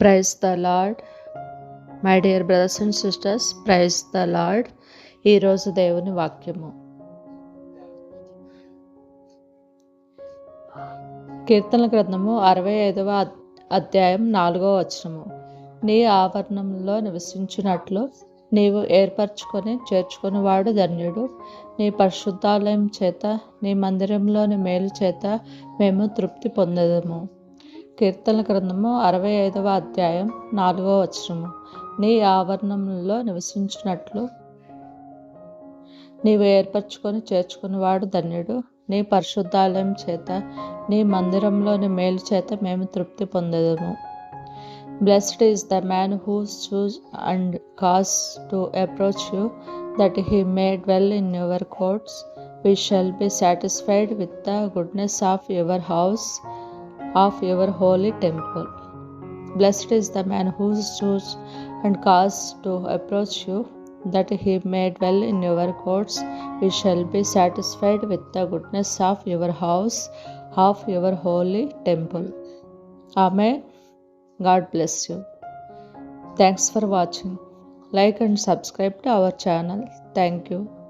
Praise the lord my dear brothers and sisters praise the lord ఈరోజు దేవుని వాక్యము. కీర్తన గ్రంథము అరవై ఐదవ అధ్యాయం నాలుగవ వచనము. నీ ఆవరణంలో నివసించినట్లు నీవు ఏర్పరచుకొని చేర్చుకునివాడు ధన్యుడు. నీ పరిశుద్ధాలయం చేత నీ మందిరంలోని మేలు చేత మేము తృప్తి పొందదము. కీర్తన గ్రంథము అరవై ఐదవ అధ్యాయం నాలుగవ వచనము. నీ ఆవరణంలో నివసించినట్లు నీవు ఏర్పరచుకొని చేర్చుకునేవాడు ధన్యుడు. నీ పరిశుద్ధాలయం చేత నీ మందిరంలోని మేలు చేత మేము తృప్తి పొందదము. Blessed is the man whose choose and cause to approach you that he may dwell in your courts we shall be satisfied with the goodness of your house of your holy temple. Blessed is the man whose chooses and caused to approach you, that he may dwell in your courts. He shall be satisfied with the goodness of your house, of your holy temple. Amen. God bless you. Thanks for watching. Like and subscribe to our channel. Thank you.